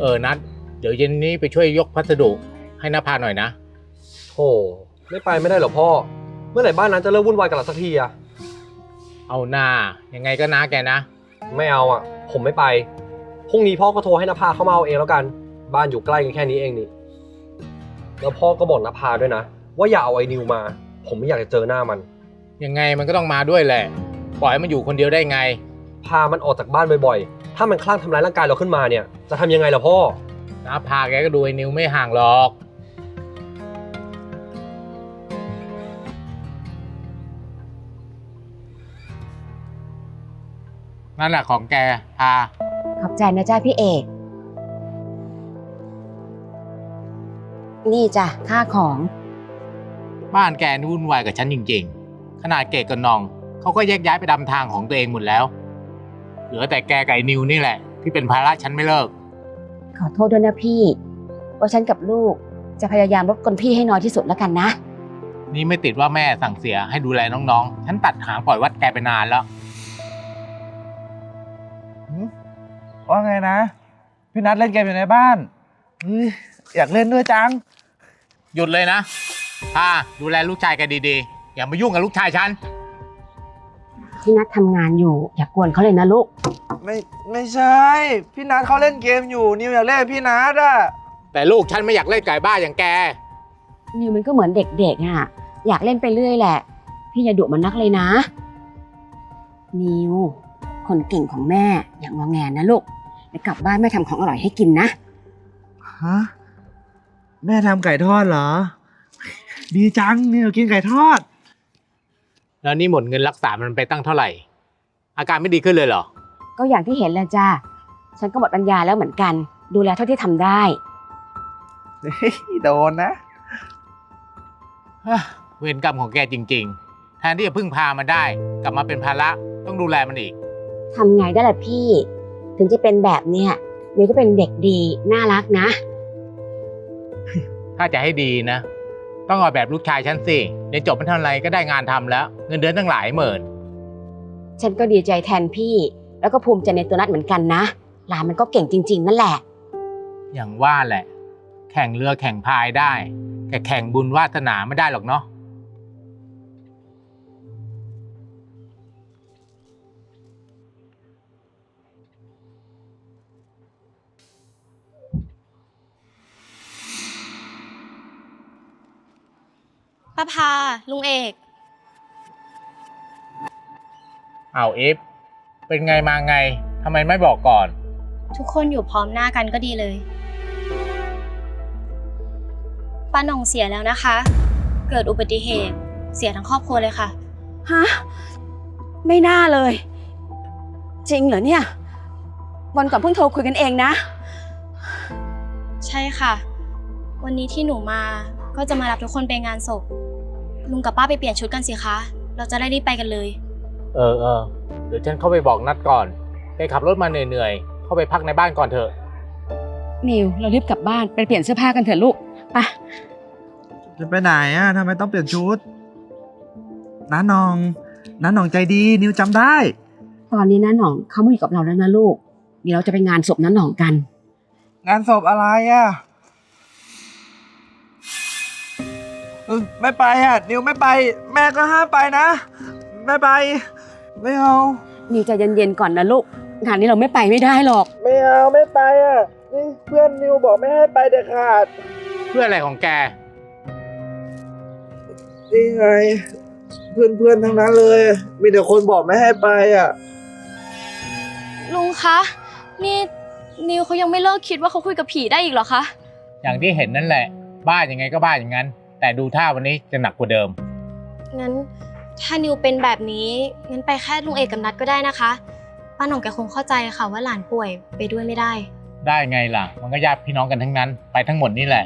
เออนัดเดี๋ยวเย็นนี้ไปช่วยยกพัสดุให้นภาหน่อยนะ โธ่ไม่ไปไม่ได้เหรอพ่อ เมื่อไหร่บ้านนั้นจะเลิกวุ่นวายกับเราสักทีอะเอาหน้ายังไงก็นะแกนะ ไม่เอาอะผมไม่ไปพรุ่งนี้พ่อก็โทรให้นภาเข้ามาเอาเองแล้วกัน บ้านอยู่ใกล้กันแค่นี้เองนี่แล้วพ่อก็บอกนภาด้วยนะ ว่าอย่าเอาไอ้นิวมา ผมไม่อยากจะเจอหน้ามัน ยังไงมันก็ต้องมาด้วยแหละ ปล่อยให้มันอยู่คนเดียวได้ไง พามันออกจากบ้านบ่อยๆ ถ้ามันคลั่งทำร้ายร่างกายเราขึ้นมาเนี่ย จะทำยังไงล่ะพ่อนะพาแกก็ดูไอ้นิวไม่ห่างหรอก นั่นแหละของแกพา ขอบใจนะจ้าพี่เอก นี่จ้ะค่าของ บ้านแกนี่วุ่นวายกับฉันจริงๆ ขนาดเกดกับน้อง เขาก็แยกย้ายไปดำทางของตัวเองหมดแล้ว เหลือแต่แกกับไอ้นิวนี่แหละ ที่เป็นภาระฉันไม่เลิก ขอโทษด้วยนะพี่ ว่าฉันกับลูกจะพยายามรบกวนพี่ให้น้อยที่สุดแล้วกันนะ นี่ไม่ติดว่าแม่สั่งเสียให้ดูแลน้องๆ ฉันตัดหางปล่อยวัดแกไปนานแล้ว ว่าไงนะ พี่นัทเล่นเกมอยู่ในบ้านเฮ้ยอยากเล่นด้วยจัง หยุดเลยนะพาดูแลลูกชายแกดีๆ อย่ามายุ่งกับลูกชายฉัน ที่นัดทำงานอยู่ อย่ากวนเขาเลยนะลูก ไม่ไม่ใช่ พี่นัทเขาเล่นเกมอยู่ นิวอยากเล่นกับพี่นัทอะแต่ลูกฉันไม่อยากเล่นไก่บ้าอย่างแก นิวมันก็เหมือนเด็กๆอะ อยากเล่นไปเรื่อยแหละ พี่อย่าดุมันนักเลยนะ นิว คนเก่งของแม่อย่างงอแงนะลูกเดี๋ยวกลับบ้านแม่ทำของอร่อยให้กินนะ ฮะแม่ทำไก่ทอดเหรอ ดีจังนิวกินไก่ทอด แล้วนี่หมดเงินรักษามันไปตั้งเท่าไหร่ อาการไม่ดีขึ้นเลยเหรอ ก็อย่างที่เห็นแหละจ้าฉันก็หมดปัญญาแล้วเหมือนกัน ดูแลเท่าที่ทำได้ เฮ้ยโดนนะเวรกรรมของแกจริง ๆ แทนที่จะพึ่งพามันได้ กลับมาเป็นภาระต้องดูแลมันอีก ทำไงได้ล่ะพี่ ถึงจะเป็นแบบเนี้ยนิวก็เป็นเด็กดี น่ารักนะ ถ้าจะให้ดีนะ ต้องเอาแบบลูกชายฉันสิเรียนจบไม่เท่าไรก็ได้งานทำแล้ว เงินเดือนตั้งหลายหมื่น ฉันก็ดีใจแทนพี่ แล้วก็ภูมิใจในตัวนัดเหมือนกันนะหลานมันก็เก่งจริง ๆ นั่นแหละ อย่างว่าแหละ แข่งเรือแข่งพายได้ แต่แข่งบุญวาสนาไม่ได้หรอกเนาะ ป้าพา ลุงเอก เอาวอีฟเป็นไงมาไงทำไมไม่บอกก่อน ทุกคนอยู่พร้อมหน้ากันก็ดีเลยป้าหน่องเสียแล้วนะคะ เกิดอุบัติเหตุ เสียทั้งครอบครัวเลยค่ะ ฮะ ไม่น่าเลย จริงเหรอเนี่ย วันก่อนเพิ่งโทรคุยกันเองนะ ใช่ค่ะ วันนี้ที่หนูมาก็จะมารับทุกคนไปงานศพ ลุงกับป้าไปเปลี่ยนชุดกันสิคะ เราจะได้รีบไปกันเลย เออเออเดี๋ยวฉันเข้าไปบอกนัดก่อน ไปขับรถมาเหนื่อยๆ เข้าไปพักในบ้านก่อนเถอะ นิวเรารีบกลับบ้านไปเปลี่ยนเสื้อผ้ากันเถอะลูกไป จะไปไหนอะทำไมต้องเปลี่ยนชุดน้าหนองน้าหนองใจดี นิวจำได้ ตอนนี้นะหน่องเขาไม่อยู่กับเราแล้วนะลูกเดี๋ยวเราจะไปงานศพน้าหน่องกัน งานศพอะไรอะ เออไม่ไปอะนิวไม่ไป แม่ก็ห้ามไปนะ ไม่ไป ไม่เอา นิวใจเย็นๆก่อนนะลูกงานนี้เราไม่ไปไม่ได้หรอก ไม่เอาไม่ไปอะนี่เพื่อนนิวบอกไม่ให้ไปเด็ดขาดเพื่ออะไรของแก นี่ไง เพื่อนเพื่อนๆทั้งนั้นเลย มีแต่คนบอกไม่ให้ไปอะ ลุงคะ นี่นิวเขายังไม่เลิกคิดว่าเขาคุยกับผีได้อีกเหรอคะ อย่างที่เห็นนั่นแหละ บ้ายังไงก็บ้าอย่างนั้น แต่ดูท่าวันนี้จะหนักกว่าเดิม งั้นถ้านิวเป็นแบบนี้งั้นไปแค่ลุงเอกกับนัดก็ได้นะคะป้าหน่องแกคงเข้าใจค่ะว่าหลานป่วยไปด้วยไม่ได้ ได้ไงล่ะ มันก็ญาติพี่น้องกันทั้งนั้น ไปทั้งหมดนี่แหละ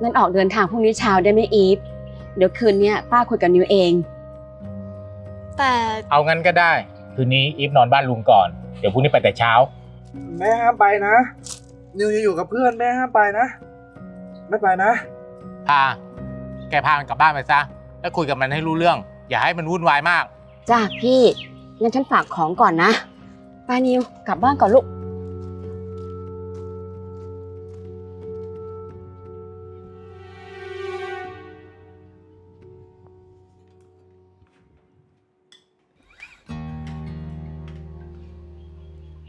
งั้นออกเดินทางพรุ่งนี้เช้าได้ไหมอีฟ เดี๋ยวคืนเนี้ยป้าคุยกับนิวเอง แต่เอางั้นก็ได้ คืนนี้อีฟนอนบ้านลุงก่อน เดี๋ยวพรุ่งนี้ไปแต่เช้า แม่ห้ามไปนะ นิวจะอยู่กับเพื่อนแม่ห้ามไปนะ ไม่ไปนะ พา แกพามันกลับบ้านไปซะ แล้วคุยกับมันให้รู้เรื่อง อย่าให้มันวุ่นวายมาก จ้าพี่งั้นฉันฝากของก่อนนะปานิวกลับบ้านก่อนลูก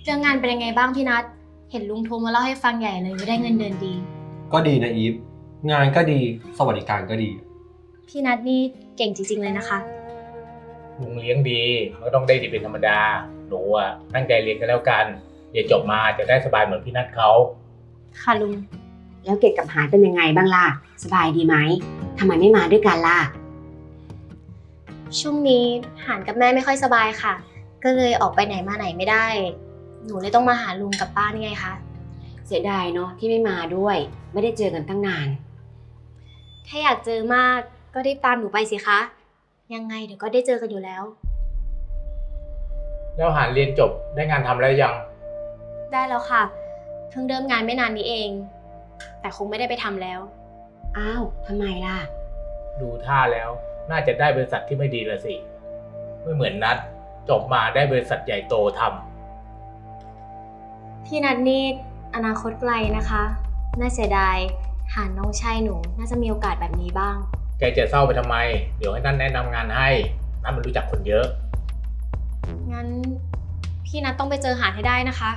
เรื่องงานเป็นยังไงบ้างพี่นัท เห็นลุงโทรมาเล่าให้ฟังใหญ่เลยว่าได้เงินเดือนดี ก็ดีนะอีฟ งานก็ดีสวัสดิการก็ดี พี่นัทนี่เก่งจริง ๆ เลยนะคะ ลุงเลี้ยงดีมันก็ต้องได้ดีเป็นธรรมดา หนูอะตั้งใจเรียนกันแล้วกันเรียนจบมาจะได้สบายเหมือนพี่นัทเขา ค่ะลุง แล้วเกดกับหานเป็นยังไงบ้างล่ะ สบายดีไหมทำไมไม่มาด้วยกันล่ะ ช่วงนี้หานกับแม่ไม่ค่อยสบายค่ะ ก็เลยออกไปไหนมาไหนไม่ได้ หนูเลยต้องมาหาลุงกับป้านี่ไงคะ เสียดายเนาะที่ไม่มาด้วย ไม่ได้เจอกันตั้งนาน ถ้าอยากเจอมากก็รีบตามหนูไปสิคะ ยังไงเดี๋ยวก็ได้เจอกันอยู่แล้ว แล้วหานเรียนจบได้งานทำแล้วยัง ได้แล้วค่ะ เพิ่งเริ่มงานไม่นานนี้เอง แต่คงไม่ได้ไปทำแล้ว อ้าวทำไมล่ะ ดูท่าแล้วน่าจะได้บริษัทที่ไม่ดีละสิ ไม่เหมือนนัด จบมาได้บริษัทใหญ่โตทำพี่นัทนี่ อนาคตไกลนะคะ น่าเสียดาย หานน้องชายหนู น่าจะมีโอกาสแบบนี้บ้าง แกจะเศร้าไปทำไม เดี๋ยวให้นั่นแนะนำงานให้ นั่นมันรู้จักคนเยอะ งั้น พี่นัทต้องไปเจอหานให้ได้นะคะ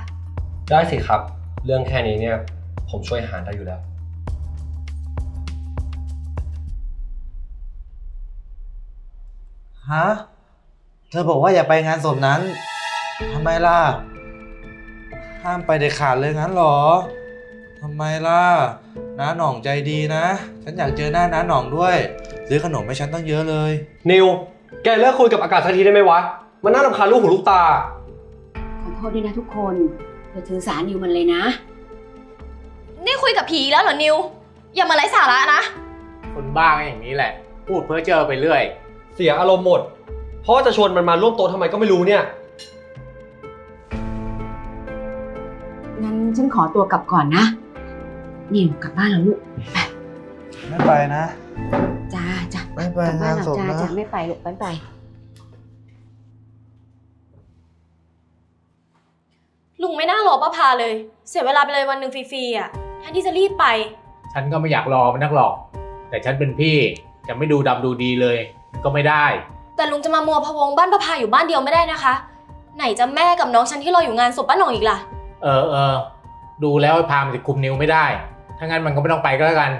ได้สิครับ เรื่องแค่นี้เนี่ยผมช่วยหารได้อยู่แล้ว ฮะ เธอบอกว่าอย่าไปงานศพนั้น ทำไมล่ะ ห้ามไปเด็ดขาดเลยงั้นเหรอทำไมล่ะน้าหน่องใจดีนะ ฉันอยากเจอหน้าน้าหน่องด้วย ซื้อขนมให้ฉันตั้งเยอะเลย นิว แกเลิกคุยกับอากาศสักทีได้ไหมวะ มันน่ารำคาญลูกหูลูกตา ขอโทษด้วยนะทุกคนอย่าถือสารนิวมันเลยนะ นี่คุยกับผีแล้วเหรอนิว อย่ามาไร้สาระนะ คนบ้าก็อย่างนี้แหละ พูดเพ้อเจ้อไปเรื่อย เสียอารมณ์หมด เพราะว่าจะชวนมันมาร่วมโต๊ะทำไมก็ไม่รู้เนี่ย ฉันขอตัวกลับก่อนนะ นิวกลับบ้านแล้วลูก ไม่ไปนะ จ้าจ้าไม่ไปกลับบ้างานนเราศพจ้านะจ้าไม่ไปลูกไม่ไป ลุงไม่น่ารอป้าพาเลย เสียเวลาไปเลยวันหนึ่งฟรีๆอะแทนที่จะรีบไป ฉันก็ไม่อยากรอมันนักหรอก แต่ฉันเป็นพี่จะไม่ดูดำดูดีเลย ก็ไม่ได้ แต่ลุงจะมามัวพะวงบ้านป้าพาอยู่บ้านเดียวไม่ได้นะคะ ไหนจะแม่กับน้องฉันที่รออยู่งานศพป้าหน่องอีกล่ะ เออเออ ดูแล้วไอ้พามันจะคุมนิ้วไม่ได้ ถ้างั้นมันก็ไม่ต้องไปก็แล้วกัน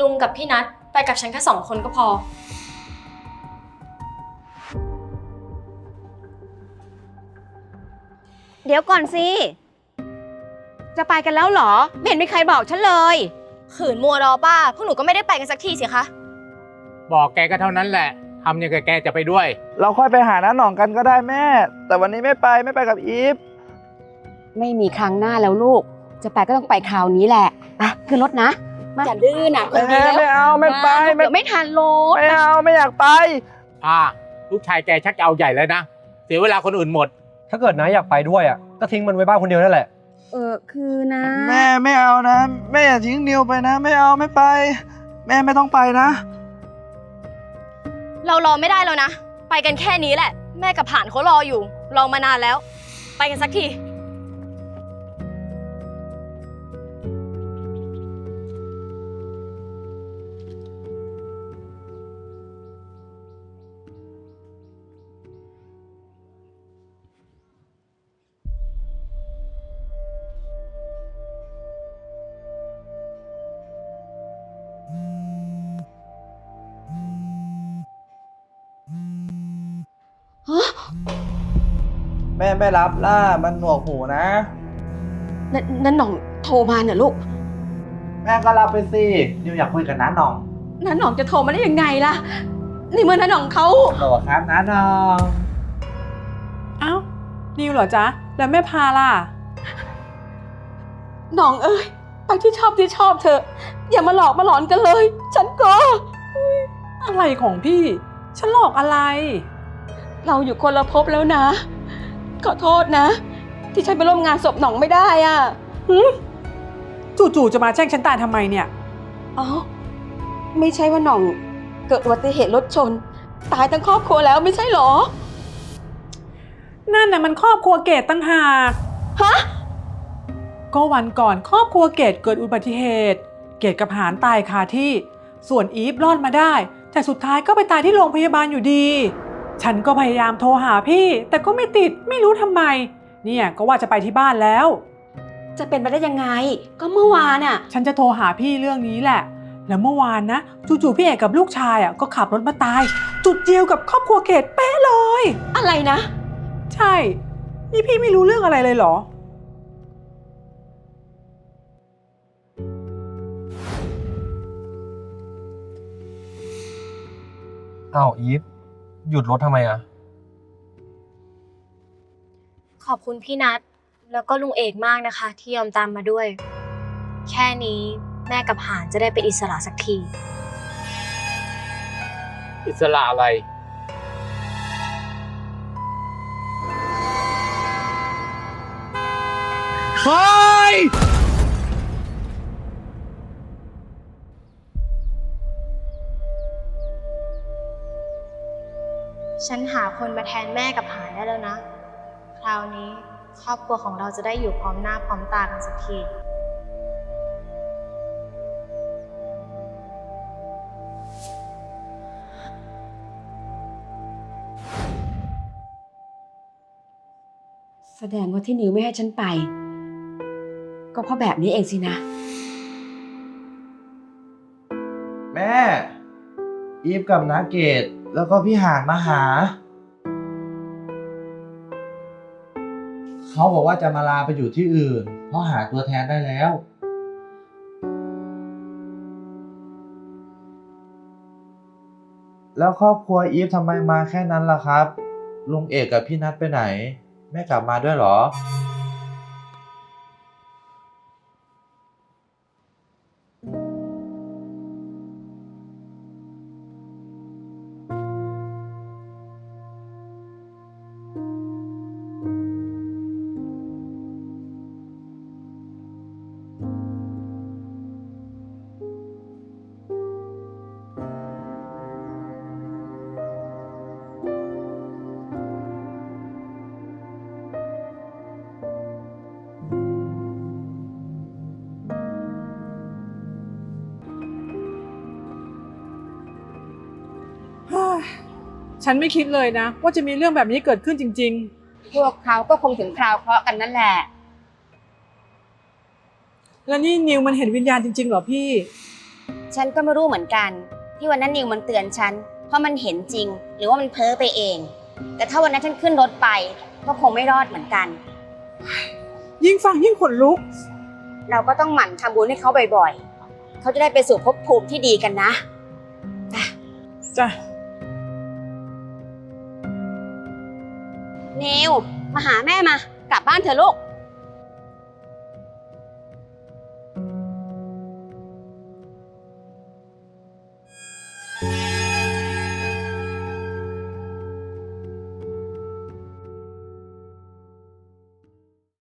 ลุงกับพี่นัทไปกับฉันแค่สองคนก็พอ เดี๋ยวก่อนสิ จะไปกันแล้วเหรอ ไม่เห็นมีใครบอกฉันเลย ขืนมัวรอป้า พวกหนูก็ไม่ได้ไปกันสักทีสิคะ บอกแกก็เท่านั้นแหละทำอย่างกับแกจะไปด้วย เราค่อยไปหาน้าหน่องกันก็ได้แม่ แต่วันนี้ไม่ไปไม่ไปกับอีฟ ไม่มีครั้งหน้าแล้วลูก จะไปก็ต้องไปคราวนี้แหละไปขึ้นรถนะอย่าดื้อนะคนดีแม่แล้วไม่เอาไม่ไปนะไม่เดี๋ยวไม่ทันรถไม่เอาไม่อยากไปอ่าลูกชายแกชักจะเอาใหญ่แล้วนะ เสียเวลาคนอื่นหมด ถ้าเกิดน้าอยากไปด้วยอะก็ทิ้งมันไว้บ้านคนเดียวนั่นแหละ เออคือนะ แม่ไม่เอานะ แม่อย่าทิ้งนิวไปนะ ไม่เอาไม่ไป แม่ไม่ต้องไปนะ เรารอไม่ได้แล้วนะ ไปกันแค่นี้แหละ แม่กับผ่านเขารออยู่ รอมานานแล้ว ไปกันสักที ม่ไม่รับล่ะมันหนวกหูนะ นั่นนั่นหน่องโทรมาเนี่ยลูกแม่ก็รับไปสินิวอยากคุยกับน้าหน่องนั่นหน่องจะโทรมาได้ยังไงล่ะ นี่เมื่อนั่นหน่องเขาโหลครับน้าหน่องเอ้านิวเหรอจ๊ะ แล้วแม่พาล่ะ หน่องเอ้ยไปที่ชอบที่ชอบเถอะ อย่ามาหลอกมาหลอนกันเลย ฉันก็อะไรของพี่ ฉันหลอกอะไร เราอยู่คนละภพแล้วนะ ขอโทษนะ ที่ฉันไปร่วมงานศพหน่องไม่ได้อะหึจู่ๆจะมาแช่งฉันตายทำไมเนี่ยอ๋อไม่ใช่ว่าหน่องเกิดอุบัติเหตุรถชน ตายทั้งครอบครัวแล้วไม่ใช่เหรอ นั่นน่ะมันครอบครัวเกตตั้งหากฮะ ก็วันก่อนครอบครัวเกตเกิดอุบัติเหตุ เกตกับหานตายคาที่ ส่วนอีฟรอดมาได้ แต่สุดท้ายก็ไปตายที่โรงพยาบาลอยู่ดี ฉันก็พยายามโทรหาพี่ แต่ก็ไม่ติดไม่รู้ทำไม เนี่ยก็ว่าจะไปที่บ้านแล้ว จะเป็นไปได้ยังไง ก็เมื่อวานอะ ฉันจะโทรหาพี่เรื่องนี้แหละ แล้วเมื่อวานนะจู่ๆพี่เอกกับลูกชายอะก็ขับรถมาตาย จุดเดียวกับครอบครัวเกดเป๊ะเลย อะไรนะ ใช่ นี่พี่ไม่รู้เรื่องอะไรเลยเหรอ อ้าวอีฟ หยุดรถทำไมอะขอบคุณพี่นัทแล้วก็ลุงเอกมากนะคะ ที่ยอมตามมาด้วย แค่นี้แม่กับหานจะได้เป็นอิสระสักที อิสระอะไรเฮ้ ฉันหาคนมาแทนแม่กับหานได้แล้วนะ คราวนี้ครอบครัวของเราจะได้อยู่พร้อมหน้าพร้อมตากันสักทีแสดงว่าที่นิวไม่ให้ฉันไป ก็เพราะแบบนี้เองสินะ แม่ อีฟกับนาเกต แล้วก็พี่หานมาหา เขาบอกว่าจะมาลาไปอยู่ที่อื่น เพราะหาตัวแทนได้แล้ว แล้วครอบครัวอีฟทำไมมาแค่นั้นล่ะครับ ลุงเอกกับพี่นัทไปไหน ไม่กลับมาด้วยเหรอ ฉันไม่คิดเลยนะ ว่าจะมีเรื่องแบบนี้เกิดขึ้นจริง พวกเขาก็คงถึงคราวเคราะห์กันนั่นแหละ ๆ แล้วนี่นิวมันเห็นวิญญาณจริงๆเหรอพี่ ฉันก็ไม่รู้เหมือนกัน ที่วันนั้นนิวมันเตือนฉัน เพราะมันเห็นจริง หรือว่ามันเพ้อไปเอง แต่ถ้าวันนั้นฉันขึ้นรถไป ก็คงไม่รอดเหมือนกัน ยิ่งฟังยิ่งขนลุก เราก็ต้องหมั่นทำบุญให้เขาบ่อยๆ เขาจะได้ไปสู่ภพภูมิที่ดีกันนะ จ้ะ นิว มาหาแม่มา กลับบ้านเถอะลูก